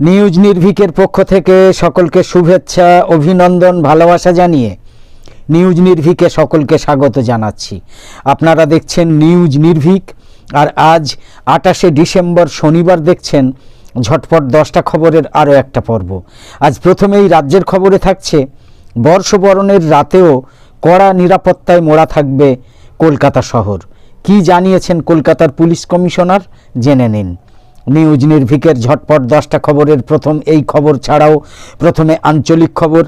News নির্ভিকের পক্ষ থেকে সকলকে শুভেচ্ছা, অভিনন্দন, ভালোবাসা জানিয়ে নিউজ নির্ভিকে সকলকে স্বাগত জানাচ্ছি। আপনারা দেখছেন নিউজ নির্ভিক, আর আজ আটাশে ডিসেম্বর শনিবার দেখছেন ঝটপট দশটা খবরের আরও একটা পর্ব। আজ প্রথমেই রাজ্যের খবরে থাকছে, বর্ষবরণের রাতেও কড়া নিরাপত্তায় মোড়া থাকবে কলকাতা শহর। কি জানিয়েছেন কলকাতার পুলিশ কমিশনার? জেনে নিন। নিউজ নির্ভিকের ঝটপট দশটা খবরের প্রথম এই খবর ছাড়াও প্রথমে আঞ্চলিক খবর,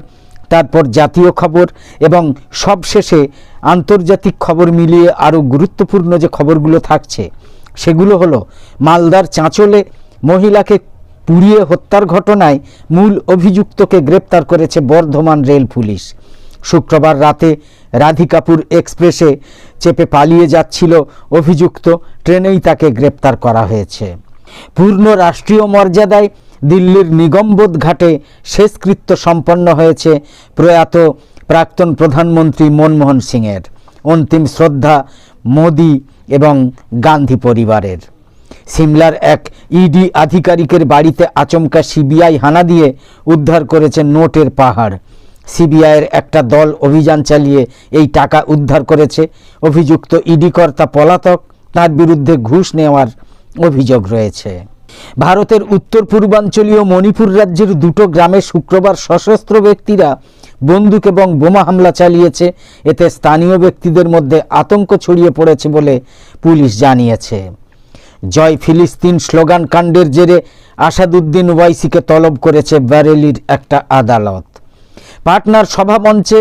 তারপর জাতীয় খবর এবং সবশেষে আন্তর্জাতিক খবর মিলিয়ে আরও গুরুত্বপূর্ণ যে খবরগুলো থাকছে, সেগুলো হলো মালদার চাঁচলে মহিলাকে পুড়িয়ে হত্যার ঘটনায় মূল অভিযুক্তকে গ্রেপ্তার করেছে বর্ধমান রেল পুলিশ। শুক্রবার রাতে রাধিকাপুর এক্সপ্রেসে চেপে পালিয়ে যাচ্ছিল অভিযুক্ত, ট্রেনেই তাকে গ্রেপ্তার করা হয়েছে। পূর্ণ রাষ্ট্রীয় মর্যাদায় দিল্লির নিগমবোধ ঘাটে শেষকৃত্য সম্পন্ন হয়েছে প্রয়াত প্রাক্তন প্রধানমন্ত্রী মনমোহন সিংয়ের। অন্তিম শ্রদ্ধা মোদি এবং গান্ধী পরিবারের। সিমলার এক ইডি আধিকারিকের বাড়িতে আচমকা সিবিআই হানা দিয়ে উদ্ধার করেছে নোটের পাহাড়। সিবিআইয়ের একটা দল অভিযান চালিয়ে এই টাকা উদ্ধার করেছে। অভিযুক্ত ইডি কর্তা পলাতক তার বিরুদ্ধে ঘুষ নেওয়ার অভিযোগ রয়েছে। ভারতের উত্তর পূর্বাঞ্চলীয় মণিপুর রাজ্যের দুটো গ্রামে শুক্রবার সশস্ত্র ব্যক্তিরা বন্দুক এবং বোমা হামলা চালিয়েছে। এতে স্থানীয় ব্যক্তিদের মধ্যে আতঙ্ক ছড়িয়ে পড়েছে বলে পুলিশ জানিয়েছে। জয় ফিলিস্তিন স্লোগান কাণ্ডের জেরে আসাদুদ্দিন ওয়াইসিকে তলব করেছে ব্যারেলির একটা আদালত। পাটনার সভামঞ্চে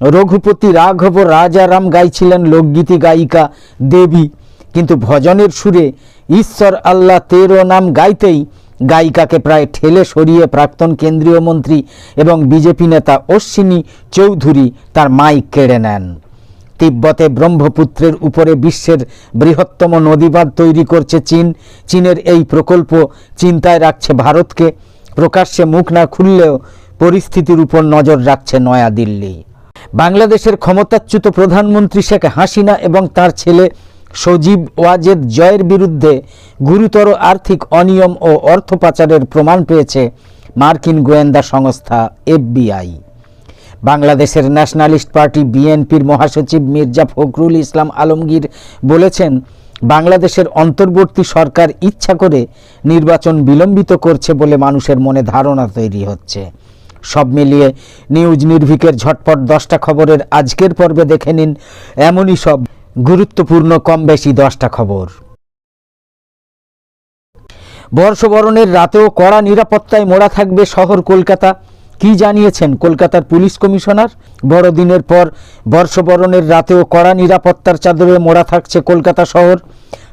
রঘুপতি রাঘব রাজারাম গাইছিলেন লোকগীতি গায়িকা দেবী। কিন্তু ভজনের সুরে ঈশ্বর আল্লাহ তেরো নাম গাইতেই গায়িকাকে প্রায় ঠেলে সরিয়ে প্রাক্তন কেন্দ্রীয় মন্ত্রী এবং বিজেপি নেতা অশ্বিনী চৌধুরী তার মাইক কেড়ে নেন। তিব্বতে ব্রহ্মপুত্রের উপরে বিশ্বের বৃহত্তম নদীবাঁধ তৈরি করছে চীন। চীনের এই প্রকল্প চিন্তায় রাখছে ভারতকে। প্রকাশ্যে মুখ না খুললেও পরিস্থিতির উপর নজর রাখছে নয়াদিল্লি। বাংলাদেশের ক্ষমতাচ্যুত প্রধানমন্ত্রী শেখ হাসিনা এবং তার ছেলে সজীব ওয়াজেদ জয়ের বিরুদ্ধে গুরুতর আর্থিক অনিয়ম ও অর্থ পাচারের প্রমাণ পেয়েছে মার্কিন গোয়েন্দা সংস্থা এফবিআই। বাংলাদেশের ন্যাশনালিস্ট পার্টি বিএনপির মহাসচিব মির্জা ফখরুল ইসলাম আলমগীর বলেছেন, বাংলাদেশের অন্তর্বর্তী সরকার ইচ্ছা করে নির্বাচন বিলম্বিত করছে বলে মানুষের মনে ধারণা তৈরি হচ্ছে। সব মিলিয়ে নিউজ নির্ভিকের ঝটপট দশটা খবরের আজকের পর্বে দেখে নিন, এমনই সব। গুরুত্বপূর্ণ কম বেশি দশটা খবর। বর্ষবরণের রাতেও কড়া নিরাপত্তায় মোড়া থাকবে শহর কলকাতা। কি জানিয়েছেন কলকাতার পুলিশ কমিশনার? বড়দিনের পর বর্ষবরণের রাতেও কড়া নিরাপত্তার চাদরে মোড়া থাকছে কলকাতা শহর।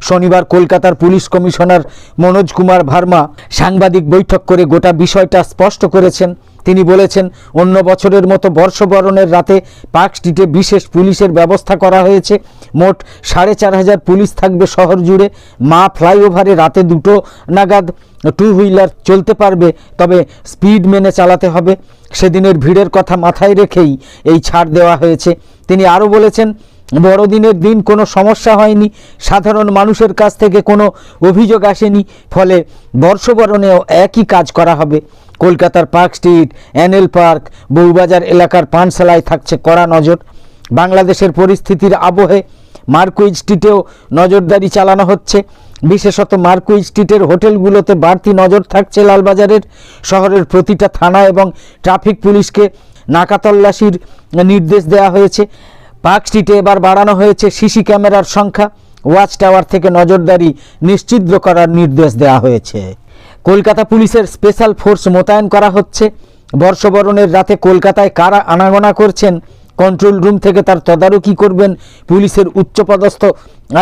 শনিবার কলকাতার পুলিশ কমিশনার মনোজ কুমার ভার্মা সাংবাদিক বৈঠক করে গোটা বিষয়টা স্পষ্ট করেছেন। তিনি বলেছেন, অন্য বছরের মতো বর্ষবরণের রাতে পার্ক স্ট্রিটে বিশেষ পুলিশের ব্যবস্থা করা হয়েছে। মোট সাড়ে চার হাজার পুলিশ থাকবে শহর জুড়ে। মা ফ্লাইওভারে রাতে দুটো নাগাদ টু হুইলার চলতে পারবে, তবে স্পিড মেনে চালাতে হবে। সেদিনের ভিড়ের কথা মাথায় রেখেই এই ছাড় দেওয়া হয়েছে। তিনি আরও বলেছেন, বড়দিনের দিন কোনো সমস্যা হয়নি, সাধারণ মানুষের কাছ থেকে কোনো অভিযোগ আসেনি, ফলে বর্ষবরণেও একই কাজ করা হবে। কলকাতার পার্ক স্ট্রিট অ্যানেল পার্ক, বউবাজার এলাকার পানশালায় থাকছে কড়া নজর। বাংলাদেশের পরিস্থিতির আবহে মার্কুইজ স্ট্রিটেও নজরদারি চালানো হচ্ছে। বিশেষত মার্কুইজ স্ট্রিটের হোটেলগুলোতে বাড়তি নজর থাকছে লালবাজারের শহরের প্রতিটা থানা এবং ট্রাফিক পুলিশকে। নাকাতল্লাশির নির্দেশ দেওয়া হয়েছে। পার্ক স্ট্রিটে এবার বাড়ানো হয়েছে সিসি ক্যামেরার সংখ্যা। ওয়াচ টাওয়ার থেকে নজরদারি নিশ্চিদ্র করার নির্দেশ দেওয়া হয়েছে। কলকাতা পুলিশের স্পেশাল ফোর্স মোতায়েন করা হচ্ছে। বর্ষবরণের রাতে কলকাতায় কারা আনাগোনা করছেন কন্ট্রোল রুম থেকে তার তদারকি করবেন পুলিশের উচ্চপদস্থ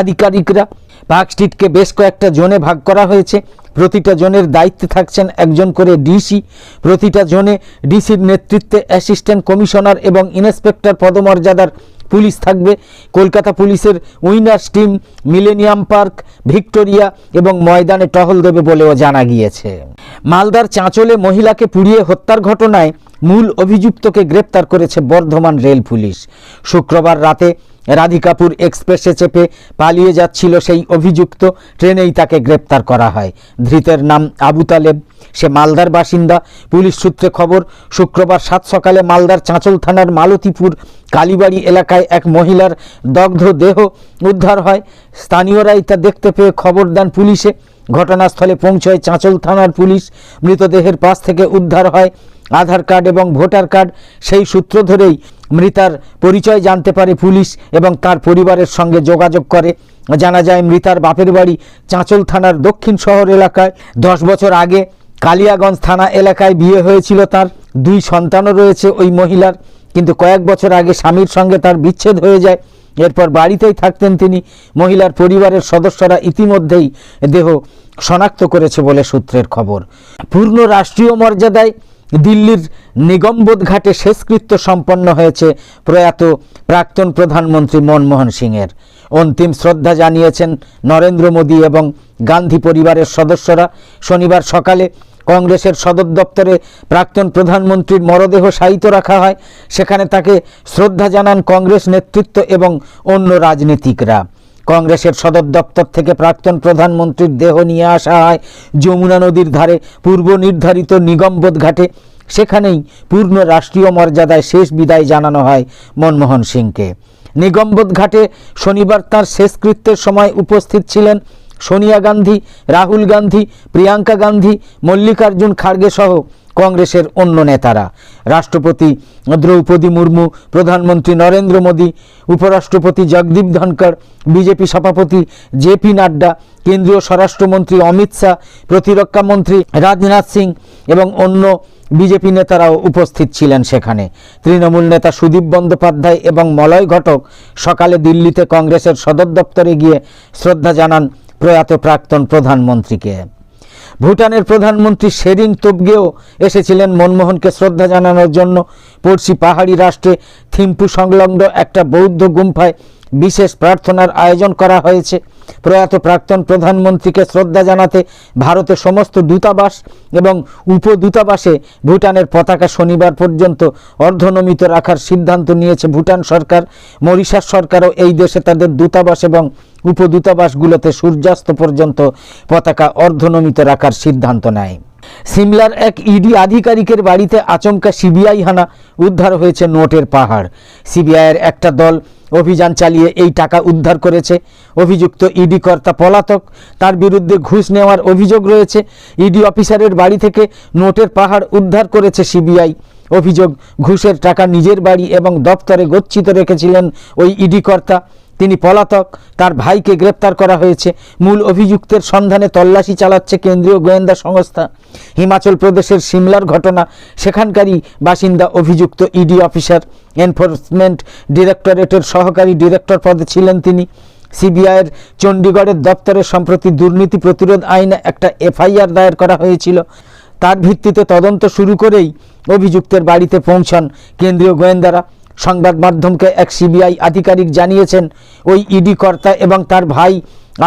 আধিকারিকরা। পার্ক স্ট্রিটকে বেশ কয়েকটা জোনে ভাগ করা হয়েছে। প্রতিটা জোনের দায়িত্বে থাকছেন একজন করে ডিসি। প্রতিটা জোনে ডিসির নেতৃত্বে অ্যাসিস্ট্যান্ট কমিশনার এবং ইন্সপেক্টর পদমর্যাদার পুলিশ থাকবে। কলকাতা পুলিশের winners team millennium park, Victoria এবং ময়দানে টহল দেবে বলেও জানা গিয়েছে। মালদার চাঁচলে মহিলাকে পুড়িয়ে হত্যার ঘটনায় মূল অভিযুক্তকে গ্রেপ্তার করেছে বর্ধমান রেল পুলিশ। শুক্রবার রাতে রাধিকাপুর এক্সপ্রেসে চেপে পালিয়ে যাচ্ছিল সেই অভিযুক্ত। ট্রেনেই তাকে গ্রেপ্তার করা হয়। ধৃতের নাম আবু তালেব। সে মালদার বাসিন্দা। পুলিশ সূত্রে খবর, শুক্রবার সাত সকালে মালদার চাঁচল থানার মালতীপুর কালীবাড়ি এলাকায় এক মহিলার দগ্ধ দেহ উদ্ধার হয়। স্থানীয়রাই তা দেখতে পেয়ে খবর দেন পুলিশে। ঘটনাস্থলে পৌঁছয় চাঁচল থানার পুলিশ। মৃতদেহের পাশ থেকে উদ্ধার হয় আধার কার্ড এবং ভোটার কার্ড, সেই সূত্র ধরেই মৃতার পরিচয় জানতে পারে পুলিশ এবং তার পরিবারের সঙ্গে যোগাযোগ করে। জানা যায়, মৃতার বাপের বাড়ি চাঁচল থানার দক্ষিণ শহর এলাকায়। দশ বছর আগে কালিয়াগঞ্জ থানা এলাকায় বিয়ে হয়েছিল তার। দুই সন্তানও রয়েছে ওই মহিলার। কিন্তু কয়েক বছর আগে স্বামীর সঙ্গে তার বিচ্ছেদ হয়ে যায়। এরপর বাড়িতেই থাকতেন তিনি। মহিলার পরিবারের সদস্যরা ইতিমধ্যেই দেহ শনাক্ত করেছে বলে সূত্রের খবর। পূর্ণ রাষ্ট্রীয় মর্যাদায় দিল্লির নিগমবোধ ঘাটে শেষকৃত্য সম্পন্ন হয়েছে প্রয়াত প্রাক্তন প্রধানমন্ত্রী মনমোহন সিংয়ের। অন্তিম শ্রদ্ধা জানিয়েছেন নরেন্দ্র মোদী এবং গান্ধী পরিবারের সদস্যরা। শনিবার সকালে কংগ্রেসের সদর দপ্তরে প্রাক্তন প্রধানমন্ত্রীর মরদেহ শায়িত রাখা হয়। সেখানে তাকে শ্রদ্ধা জানান কংগ্রেস নেতৃত্ব এবং অন্য রাজনীতিকরা। কংগ্রেসের সদর দপ্তর থেকে প্রাক্তন প্রধানমন্ত্রীর দেহ নিয়ে আসা হয় যমুনা নদীর ধারে পূর্ব নির্ধারিত নিগমবোধ ঘাটে, সেখানেই পূর্ণ রাষ্ট্রীয় মর্যাদায় শেষ বিদায় জানানো হয় মনমোহন সিংকে। নিগমবোধ ঘাটে শনিবার তাঁর শেষকৃত্যের সময় উপস্থিত ছিলেন সোনিয়া গান্ধী, রাহুল গান্ধী, প্রিয়াঙ্কা গান্ধী, মল্লিকার্জুন খাড়গে সহ কংগ্রেসের অন্য নেতারা। রাষ্ট্রপতি দ্রৌপদী মুর্মু, প্রধানমন্ত্রী নরেন্দ্র মোদী, উপরাষ্ট্রপতি জগদীপ ধনকর বিজেপি সভাপতি জেপি নাড্ডা, কেন্দ্রীয় স্বরাষ্ট্রমন্ত্রী অমিত শাহ, প্রতিরক্ষা মন্ত্রী রাজনাথ সিং এবং অন্য বিজেপি নেতারাও উপস্থিত ছিলেন সেখানে। তৃণমূল নেতা সুদীপ বন্দ্যোপাধ্যায় এবং মলয় ঘটক সকালে দিল্লিতে কংগ্রেসের সদর দপ্তরে গিয়ে শ্রদ্ধা জানান প্রয়াত প্রাক্তন প্রধানমন্ত্রীকে। ভুটানের প্রধানমন্ত্রী শেরিং তোবগেও এসেছিলেন মনমোহনকে শ্রদ্ধা জানানোর জন্য। পড়শি পাহাড়ি রাষ্ট্রে থিম্পু সংলগ্ন একটা বৌদ্ধ গুম্ফায় বিশেষ প্রার্থনার আয়োজন করা হয়েছে। প্রয়াত প্রাক্তন প্রধানমন্ত্রীকে শ্রদ্ধা জানাতে ভারতের সমস্ত দূতাবাস এবং উপদূতাবাসে ভুটানের পতাকা শনিবার পর্যন্ত অর্ধনমিত রাখার সিদ্ধান্ত নিয়েছে ভুটান সরকার। মরিশাস সরকারও এই দেশে তাদের দূতাবাস এবং উপদূতাবাসগুলোতে সূর্যাস্ত পর্যন্ত পতাকা অর্ধনমিত রাখার সিদ্ধান্ত নেয়। সিমলার এক ইডি আধিকারিকের বাড়িতে আচমকা সিবিআই হানা উদ্ধার হয়েছে নোটের পাহাড়। সিবিআইয়ের একটা দল অভিযান চালিয়ে এই টাকা উদ্ধার করেছে। অভিযুক্ত ইডি কর্তা পলাতক, তার বিরুদ্ধে ঘুষ নেওয়ার অভিযোগ রয়েছে। ইডি অফিসারের বাড়ি থেকে নোটের পাহাড় উদ্ধার করেছে সিবিআই। অভিযোগ, ঘুষের টাকা নিজের বাড়ি এবং দপ্তরে গচ্ছিত রেখেছিলেন ওই ইডি কর্তা। তিনি পলাতক, তার ভাইকে গ্রেপ্তার করা হয়েছে। মূল অভিযুক্তের সন্ধানে তল্লাশি চালাচ্ছে কেন্দ্রীয় গোয়েন্দা সংস্থা। হিমাচল প্রদেশের সিমলার ঘটনা, সেখানকারই বাসিন্দা অভিযুক্ত ইডি অফিসার। এনফোর্সমেন্ট ডিরেক্টরেটের সহকারী ডিরেক্টর পদে ছিলেন তিনি। সিবিআইয়ের চণ্ডীগড়ের দপ্তরে সম্প্রতি দুর্নীতি প্রতিরোধ আইনে একটা এফআইআর দায়ের করা হয়েছিল। তার ভিত্তিতে তদন্ত শুরু করেই অভিযুক্তের বাড়িতে পৌঁছান কেন্দ্রীয় গোয়েন্দারা। সংবাদ মাধ্যমকে এক সিবিআই আধিকারিক জানিয়েছেন, ওই ইডি কর্তা এবং তার ভাই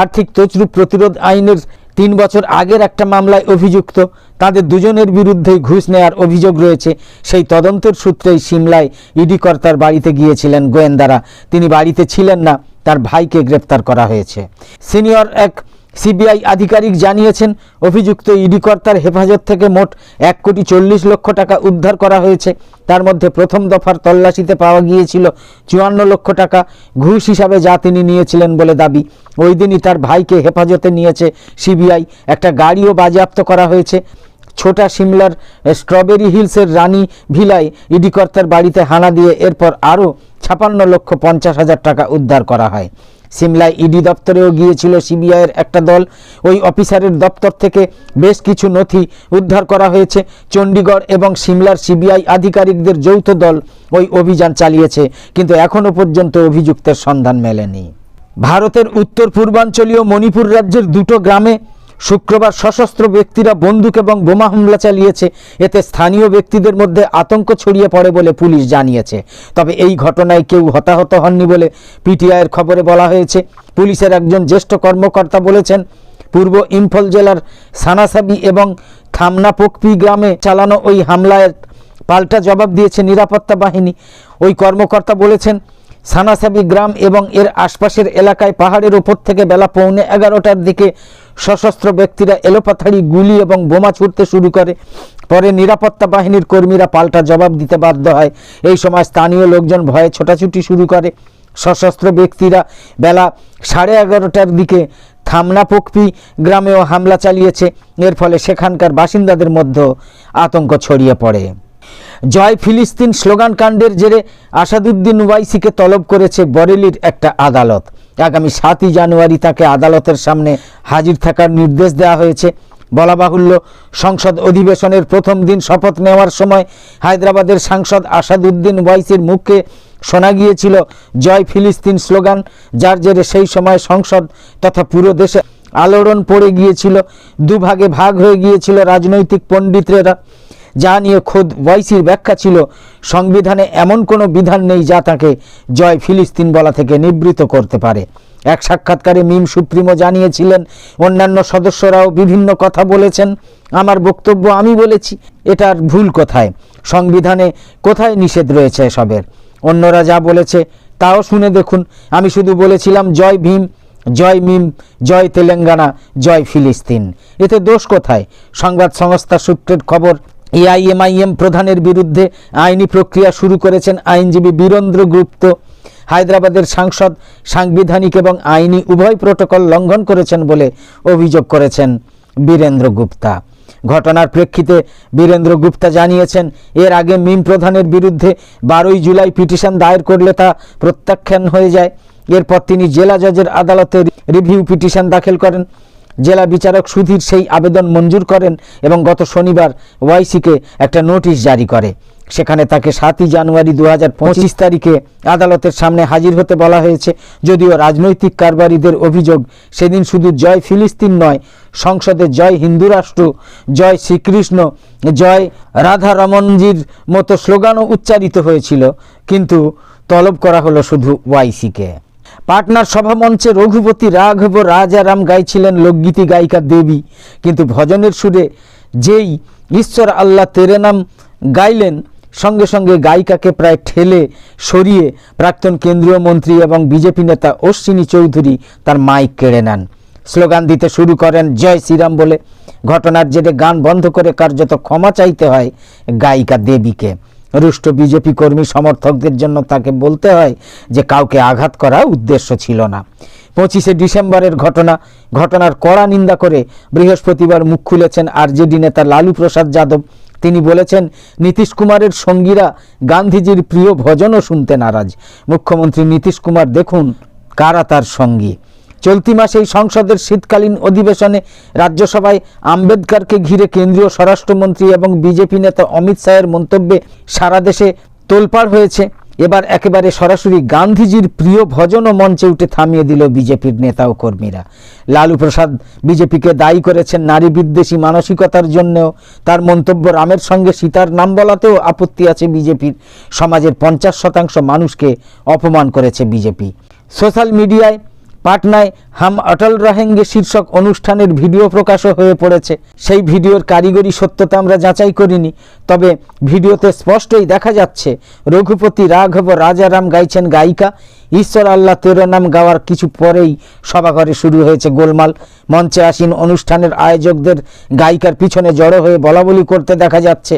আর্থিক তছরূপ প্রতিরোধ আইনের তিন বছর আগের একটা মামলায় অভিযুক্ত। তাদের দুজনের বিরুদ্ধেই ঘুষ নেওয়ার অভিযোগ রয়েছে। সেই তদন্তের সূত্রেই সিমলায় ইডি কর্তার বাড়িতে গিয়েছিলেন গোয়েন্দারা। তিনি বাড়িতে ছিলেন না, তার ভাইকে গ্রেপ্তার করা হয়েছে। সিনিয়র এক সিবিআই আধিকারিক জানিয়েছেন, অভিযুক্ত ইডি কর্তার হেফাজত থেকে মোট এক কোটি চল্লিশ লক্ষ টাকা উদ্ধার করা হয়েছে। তার মধ্যে প্রথম দফার তল্লাশিতে পাওয়া গিয়েছিল চুয়ান্ন লক্ষ টাকা। ঘুষ হিসাবে যা তিনি নিয়েছিলেন বলে দাবি। ওই দিনই তার ভাইকে হেফাজতে নিয়েছে সিবিআই। একটা গাড়িও বাজেয়াপ্ত করা হয়েছে। ছোটা সিমলার স্ট্রবেরি হিলসের রানী ভিলায় ইডি কর্তার বাড়িতে হানা দিয়ে এরপর আরও ছাপান্ন লক্ষ পঞ্চাশ হাজার টাকা উদ্ধার করা হয়। সিমলায় ইডি দপ্তরেও গিয়েছিল সিবিআইয়ের একটা দল। ওই অফিসারের দপ্তর থেকে বেশ কিছু নথি উদ্ধার করা হয়েছে। চণ্ডীগড় এবং সিমলার সিবিআই আধিকারিকদের যৌথ দল ওই অভিযান চালিয়েছে, কিন্তু এখনও পর্যন্ত অভিযুক্তের সন্ধান মেলেনি। ভারতের উত্তর পূর্বাঞ্চলীয় মণিপুর রাজ্যের দুটো গ্রামে শুক্রবার সশস্ত্র ব্যক্তিরা বন্দুক এবং বোমা হামলা চালিয়েছে। এতে স্থানীয় ব্যক্তিদের মধ্যে আতঙ্ক ছড়িয়ে পড়ে বলে পুলিশ জানিয়েছে। তবে এই ঘটনায় কেউ হতাহত হননি বলে পিটিআইয়ের খবরে বলা হয়েছে। পুলিশের একজন জ্যেষ্ঠ কর্মকর্তা বলেছেন, পূর্ব ইম্ফল জেলার সানাসাবি এবং থামনাপোকপি গ্রামে চালানো ওই হামলায় পাল্টা জবাব দিয়েছে নিরাপত্তা বাহিনী। ওই কর্মকর্তা বলেছেন, সানাসাবি গ্রাম এবং এর আশপাশের এলাকায় পাহাড়ের ওপর থেকে বেলা পৌনে এগারোটার দিকে সশস্ত্র ব্যক্তিরা এলোপাথাড়ি গুলি এবং বোমা ছুটতে শুরু করে। পরে নিরাপত্তা বাহিনীর কর্মীরা পাল্টা জবাব দিতে বাধ্য হয়। এই সময় স্থানীয় লোকজন ভয়ে ছোটাছুটি শুরু করে। সশস্ত্র ব্যক্তিরা বেলা সাড়ে এগারোটার দিকে থামনাপোকপি গ্রামেও হামলা চালিয়েছে। এর ফলে সেখানকার বাসিন্দাদের মধ্যে আতঙ্ক ছড়িয়ে পড়ে। জয় ফিলিস্তিন স্লোগান কাণ্ডের জেরে আসাদুদ্দিন ওয়াইসিকে তলব করেছে বরেলির একটা আদালত। আগামী সাতই জানুয়ারি তাকে আদালতের সামনে হাজির থাকার নির্দেশ দেওয়া হয়েছে। বলা বাহুল্য, সংসদ অধিবেশনের প্রথম দিন শপথ নেওয়ার সময় হায়দ্রাবাদের সাংসদ আসাদুদ্দিন ওয়াইসির মুখে শোনা গিয়েছিল জয় ফিলিস্তিন স্লোগান, যার জেরে সেই সময় সংসদ তথা পুরো দেশে আলোড়ন পড়ে গিয়েছিল। দুভাগে ভাগ হয়ে গিয়েছিল রাজনৈতিক পণ্ডিতরা। যা নিয়ে খোদ ওয়াইসির ব্যাখ্যা ছিল, সংবিধানে এমন কোনো বিধান নেই যা তাকে জয় ফিলিস্তিন বলা থেকে নিবৃত করতে পারে। এক সাক্ষাৎকারে মিম সুপ্রিমো জানিয়েছিলেন, অন্যান্য সদস্যরাও বিভিন্ন কথা বলেছেন। আমার বক্তব্য আমি বলেছি, এটার ভুল কোথায়? সংবিধানে কোথায় নিষেধ রয়েছে এসবের? অন্যরা যা বলেছে তাও শুনে দেখুন। আমি শুধু বলেছিলাম, জয় ভীম, জয় মিম, জয় তেলেঙ্গানা, জয় ফিলিস্তিন। এতে দোষ কোথায়? সংবাদ সংস্থা সূত্রের খবর এআইএমআইএম প্রধানের বিরুদ্ধে আইনি প্রক্রিয়া শুরু করেছেন আইনজীবী বীরেন্দ্র গুপ্ত। হায়দ্রাবাদের সাংসদ, সাংবিধানিক এবং আইনি উভয় প্রোটোকল লঙ্ঘন করেছেন বলে অভিযোগ করেছেন বীরেন্দ্র গুপ্তা। ঘটনার প্রেক্ষিতে বীরেন্দ্র গুপ্তা জানিয়েছেন, এর আগে মিম প্রধানের বিরুদ্ধে বারোই জুলাই পিটিশন দায়ের করলে তা প্রত্যাখ্যান হয়ে যায়। এরপর তিনি জেলা জজের আদালতে রিভিউ পিটিশন দাখিল করেন। জেলা বিচারক সুধীর সেই আবেদন মঞ্জুর করেন এবং গত শনিবার ওয়াইসিকে একটা নোটিশ জারি করে। সেখানে তাকে সাতই জানুয়ারি দু পঁচিশ তারিখে আদালতের সামনে হাজির হতে বলা হয়েছে। যদিও রাজনৈতিক কারবারিদের অভিযোগ সেদিন শুধু জয় ফিলিস্তিন নয়, সংসদে জয় হিন্দু রাষ্ট্র, জয় শ্রীকৃষ্ণ, জয় রাধা রমনজির মতো স্লোগানও উচ্চারিত হয়েছিল। কিন্তু তলব করা হলো শুধু ওয়াইসিকে। পাটনার সভামঞ্চে রঘুপতি রাঘব রাজারাম গাইছিলেন লোকগীতি গায়িকা দেবী। কিন্তু ভজনের সুরে যেই ঈশ্বর আল্লাহ তেরে নাম গাইলেন, সঙ্গে সঙ্গে গায়িকাকে প্রায় ঠেলে সরিয়ে প্রাক্তন কেন্দ্রীয় মন্ত্রী এবং বিজেপি নেতা অশ্বিনী চৌধুরী তার মাইক কেড়ে নেন। স্লোগান দিতে শুরু করেন, জয় শ্রীরাম বলে। ঘটনার জেরে গান বন্ধ করে কার্যত ক্ষমা চাইতে হয় গায়িকা দেবীকে। রুষ্ট বিজেপি কর্মী সমর্থকদের জন্য তাকে বলতে হয় যে কাউকে আঘাত করা উদ্দেশ্য ছিল না। পঁচিশে ডিসেম্বরের ঘটনা, ঘটনার কড়া নিন্দা করে বৃহস্পতিবার মুখ খুলেছেন আরজেডি নেতা লালু প্রসাদ যাদব। তিনি বলেছেন, নীতিশ কুমারের সঙ্গীরা গান্ধীজির প্রিয় ভজনও শুনতে নারাজ। মুখ্যমন্ত্রী নীতিশ কুমার দেখুন কারা তার সঙ্গী। চলতি মাসেই সংসদের শীতকালীন অধিবেশনে রাজ্যসভায় আম্বেদকরকে ঘিরে কেন্দ্রীয় স্বরাষ্ট্রমন্ত্রী এবং বিজেপি নেতা অমিত শাহের মন্তব্যে সারা দেশে তোলপাড় হয়েছে। এবার একেবারে সরাসরি গান্ধীজির প্রিয় ভজনও মঞ্চে উঠে থামিয়ে দিল বিজেপির নেতা ও কর্মীরা। লালু প্রসাদ বিজেপিকে দায়ী করেছেন নারী বিদ্বেষী মানসিকতার জন্যও। তার মন্তব্য রামের সঙ্গে সীতার নাম বলাতেও আপত্তি আছে বিজেপির। সমাজের পঞ্চাশ শতাংশ মানুষকে অপমান করেছে বিজেপি। সোশ্যাল মিডিয়ায় পাটনায় হাম অটল রহেঙ্গে শীর্ষক অনুষ্ঠানের ভিডিও প্রকাশও হয়ে পড়েছে। সেই ভিডিওর কারিগরি সত্যতা আমরা যাচাই করিনি, তবে ভিডিওতে স্পষ্টই দেখা যাচ্ছে, রঘুপতি রাঘব রাজারাম গাইছেন গায়িকা। ঈশ্বর আল্লাহ তেরো নাম গাওয়ার কিছু পরেই সভাঘরে শুরু হয়েছে গোলমাল। মঞ্চে আসীন অনুষ্ঠানের আয়োজকদের গায়িকার পিছনে জড়ো হয়ে বলাবলি করতে দেখা যাচ্ছে।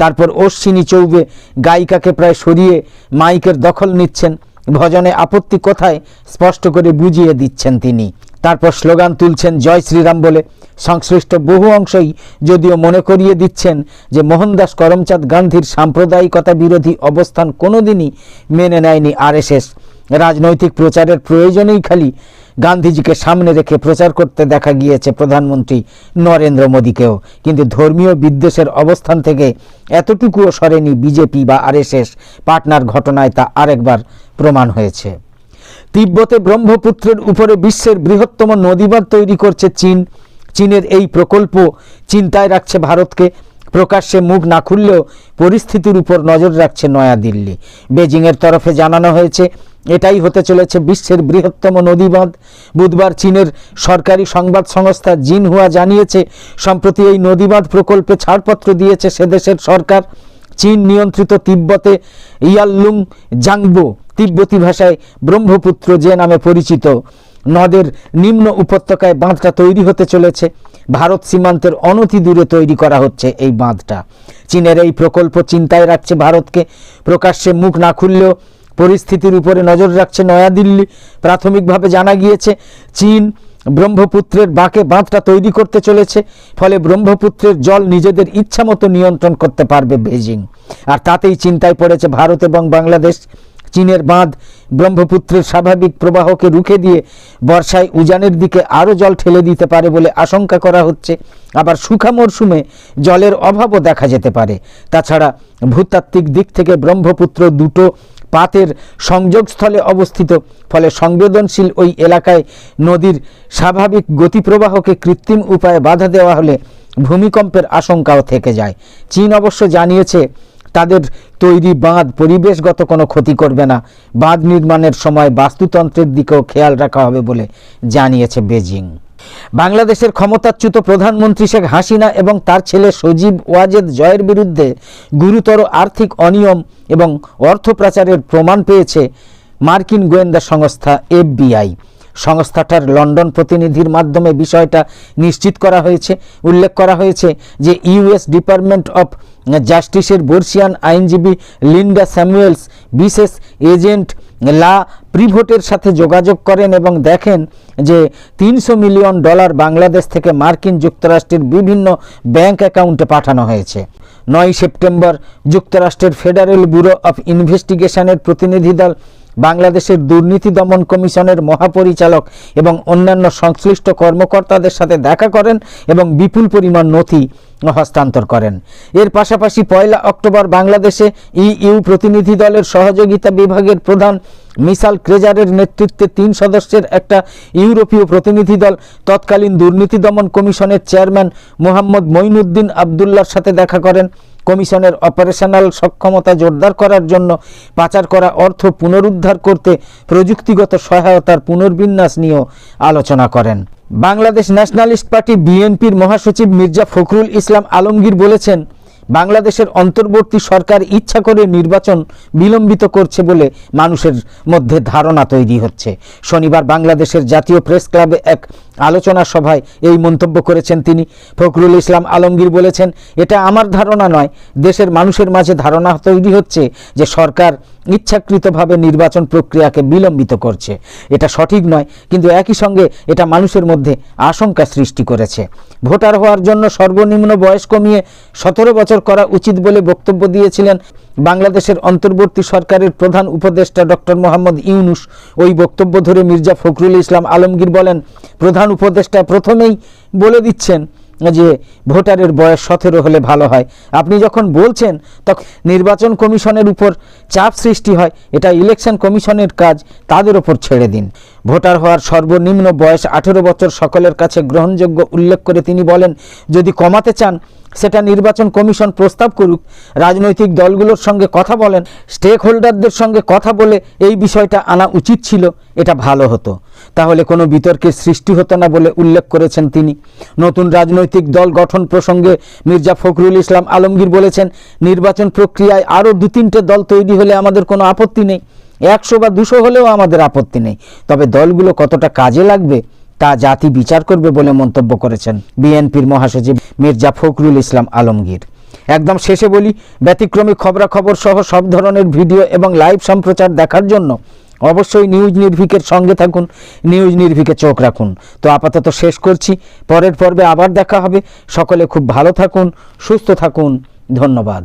তারপর অশ্বিনী চৌবে গায়িকাকে প্রায় সরিয়ে মাইকের দখল নিচ্ছেন। ভজনে আপত্তি কোথায় স্পষ্ট করে বুঝিয়ে দিচ্ছেন তিনি। তারপর স্লোগান তুলছেন, জয় শ্রীরাম বলে। সংশ্লিষ্ট বহু অংশই যদিও মনে করিয়ে দিচ্ছেন যে মোহনদাস করমচাঁদ গান্ধীর সাম্প্রদায়িকতা বিরোধী অবস্থান কোনোদিনই মেনে নেয়নি আরএসএস। রাজনৈতিক প্রচারের প্রয়োজনেই খালি গান্ধীজিকে সামনে রেখে প্রচার করতে দেখা গিয়েছে প্রধানমন্ত্রী নরেন্দ্র মোদীকেও। কিন্তু ধর্মীয় বিদ্বেষের অবস্থান থেকে এতটুকুও সরেনি বিজেপি বা আরএসএস। পাটনার ঘটনায় তা আরেকবার প্রমাণ হয়েছে। তিব্বতে ব্রহ্মপুত্রের উপরে বিশ্বের বৃহত্তম নদীবাঁধ তৈরি করছে চীন। চীনের এই প্রকল্প চিন্তায় রাখছে ভারতকে। প্রকাশ্যে মুখ না খুললেও পরিস্থিতির উপর নজর রাখছে নয়াদিল্লি। বেজিংয়ের তরফে জানানো হয়েছে, এটাই হতে চলেছে বিশ্বের বৃহত্তম নদীবাঁধ। বুধবার চীনের সরকারি সংবাদ সংস্থা জিনহুয়া জানিয়েছে, সম্প্রতি এই নদীবাঁধ প্রকল্পে ছাড়পত্র দিয়েছে সে দেশের সরকার। চীন নিয়ন্ত্রিত তিব্বতে ইয়াল্লুং জাংবো, তিব্বতী ভাষায় ব্রহ্মপুত্র যে নামে পরিচিত। নদের নিম্ন উপত্যকায় বাঁধটা তৈরি হতে চলেছে। ভারত সীমান্তের অনতি দূরে তৈরি করা হচ্ছে এই বাঁধটা। চীনের এই প্রকল্প চিন্তায় রাখছে ভারতকে। প্রকাশ্যে মুখ না খুললেও পরিস্থিতির উপরে নজর রাখছে নয়াদিল্লি। প্রাথমিকভাবে জানা গিয়েছে, চীন ব্রহ্মপুত্রের বাঁকে বাঁধটা তৈরি করতে চলেছে, ফলে ব্রহ্মপুত্রের জল নিজেদের ইচ্ছামতো নিয়ন্ত্রণ করতে পারবে বেজিং। আর তাতেই চিন্তায় পড়েছে ভারত এবং বাংলাদেশ। চীনের বাঁধ ব্রহ্মপুত্রের স্বাভাবিক প্রবাহকে রুখে দিয়ে বর্ষায় উজানের দিকে আরও জল ঠেলে দিতে পারে বলে আশঙ্কা করা হচ্ছে। আবার শুখা মরশুমে জলের অভাবও দেখা যেতে পারে। তাছাড়া ভূতাত্ত্বিক দিক থেকে ব্রহ্মপুত্র দুটো পাতের সংযোগস্থলে অবস্থিত, ফলে সংবেদনশীল ওই এলাকায় নদীর স্বাভাবিক গতিপ্রবাহকে কৃত্রিম উপায়ে বাধা দেওয়া হলে ভূমিকম্পের আশঙ্কাও থেকে যায়। চীন অবশ্য জানিয়েছে তাদের তৈরি বাঁধ পরিবেশগত কোনো ক্ষতি করবে না। বাঁধ নির্মাণের সময় বাস্তুতন্ত্রের দিকেও খেয়াল রাখা হবে বলে জানিয়েছে বেজিং। বাংলাদেশের ক্ষমতাচ্যুত প্রধানমন্ত্রী শেখ হাসিনা এবং তার ছেলে সজীব ওয়াজেদ জয়ের বিরুদ্ধে গুরুতর আর্থিক অনিয়ম এবং অর্থ পাচারের প্রমাণ পেয়েছে মার্কিন গোয়েন্দা সংস্থা এফবিআই। সংস্থাটার লন্ডন প্রতিনিধির মাধ্যমে বিষয়টা নিশ্চিত করা হয়েছে, উল্লেখ করা হয়েছে যে ইউএস ডিপার্টমেন্ট অফ জাস্টিসের বর্ষিয়ান আইনজীবী লিন্ডা স্যামুয়েলস বিশেষ এজেন্ট লা প্রিভোটের সাথে যোগাযোগ করেন এবং দেখেন যে তিনশো মিলিয়ন ডলার বাংলাদেশ থেকে মার্কিন যুক্তরাষ্ট্রের বিভিন্ন ব্যাংক অ্যাকাউন্টে পাঠানো হয়েছে। নয় সেপ্টেম্বর, যুক্তরাষ্ট্রের ফেডারেল ব্যুরো অফ ইনভেস্টিগেশনের প্রতিনিধি দল বাংলাদেশের দুর্নীতি দমন কমিশনের মহাপরিচালক এবং অন্যান্য সংশ্লিষ্ট কর্মকর্তাদের সাথে দেখা করেন এবং বিপুল পরিমাণ নথি হস্তান্তর করেন। এর পাশাপাশি পয়লা অক্টোবর বাংলাদেশে ইইউ প্রতিনিধি দলের সহযোগিতা বিভাগের প্রধান মিসাল ক্রেজারের নেতৃত্বে তিন সদস্যের একটা ইউরোপীয় প্রতিনিধি দল, তৎকালীন দুর্নীতি দমন কমিশনের চেয়ারম্যান মোহাম্মদ মঈনুদ্দিন আবদুল্লার সাথে দেখা করেন। কমিশনের অপারেশনাল সক্ষমতা জোরদার করার জন্য পাচার করা অর্থ পুনরুদ্ধার করতে প্রযুক্তিগত সহায়তার পুনর্বিন্যাস নিয়েও আলোচনা করেন। বাংলাদেশ ন্যাশনালিস্ট পার্টি বিএনপির মহাসচিব মির্জা ফখরুল ইসলাম আলমগীর বলেছেন, বাংলাদেশের অন্তর্বর্তী সরকার ইচ্ছা করে নির্বাচন বিলম্বিত করছে বলে মানুষের মধ্যে ধারণা তৈরি হচ্ছে। শনিবার বাংলাদেশের জাতীয় প্রেস ক্লাবে এক আলোচনা সভায় এই মন্তব্য করেছেন তিনি। ফখরুল ইসলাম আলমগীর বলেছেন, এটা আমার ধারণা নয়। দেশের মানুষের মাঝে ধারণা তৈরি হচ্ছে যে সরকার ইচ্ছাকৃতভাবে নির্বাচন প্রক্রিয়াকে বিলম্বিত করছে। এটা সঠিক নয়, কিন্তু একই সঙ্গে এটা মানুষের মধ্যে আশঙ্কা সৃষ্টি করেছে। ভোটার হওয়ার জন্য সর্বনিম্ন বয়স কমিয়ে সতেরো বছর করা উচিত বলে বক্তব্য দিয়েছিলেন বাংলাদেশের অন্তর্বর্তী সরকারের প্রধান উপদেষ্টা ডক্টর মোহাম্মদ ইউনুস। ওই বক্তব্য ধরে মির্জা ফখরুল ইসলাম আলমগীর বলেন, প্রধান উপদেষ্টা প্রথমেই বলে দিচ্ছেন যে ভোটারের বয়স সতেরো হলে ভালো হয়। আপনি যখন বলছেন, তখন নির্বাচন কমিশনের উপর চাপ সৃষ্টি হয়, এটা ইলেকশন কমিশনের কাজ, তাদের ওপর ছেড়ে দিন। ভোটার হওয়ার সর্বনিম্ন বয়স আঠেরো বছর সকলের কাছে গ্রহণযোগ্য উল্লেখ করে তিনি বলেন, যদি কমাতে চান, সেটা নির্বাচন কমিশন প্রস্তাব করুক। রাজনৈতিক দলগুলোর সঙ্গে কথা বলেন স্টেক হোল্ডারদের সঙ্গে কথা বলে এই বিষয়টা আনা উচিত ছিল, এটা ভালো হতো। তাহলে কোনো বিতর্কের সৃষ্টি হতো না বলে উল্লেখ করেছেন তিনি। নতুন রাজনৈতিক দল গঠন প্রসঙ্গে মির্জা ফখরুল ইসলাম আলমগীর বলেছেন, নির্বাচন প্রক্রিয়ায় আরও দু তিনটে দল তৈরি হলে আমাদের কোনো আপত্তি নেই। একশো বা দুশো হলেও আমাদের আপত্তি নেই। তবে দলগুলো কতটা কাজে লাগবে তা জাতি বিচার করবে বলে মন্তব্য করেছেন বিএনপির মহাসচিব মির্জা ফখরুল ইসলাম আলমগীর। একদম শেষে বলি, ব্যতিক্রমী খবরাখবর সহ সব ধরনের ভিডিও এবং লাইভ সম্প্রচার দেখার জন্য অবশ্যই নিউজ নির্ভিকের সঙ্গে থাকুন, নিউজ নির্ভিকে চোখ রাখুন। তো আপাতত শেষ করছি, পরের পর্বে আবার দেখা হবে। সকলে খুব ভালো থাকুন, সুস্থ থাকুন, ধন্যবাদ।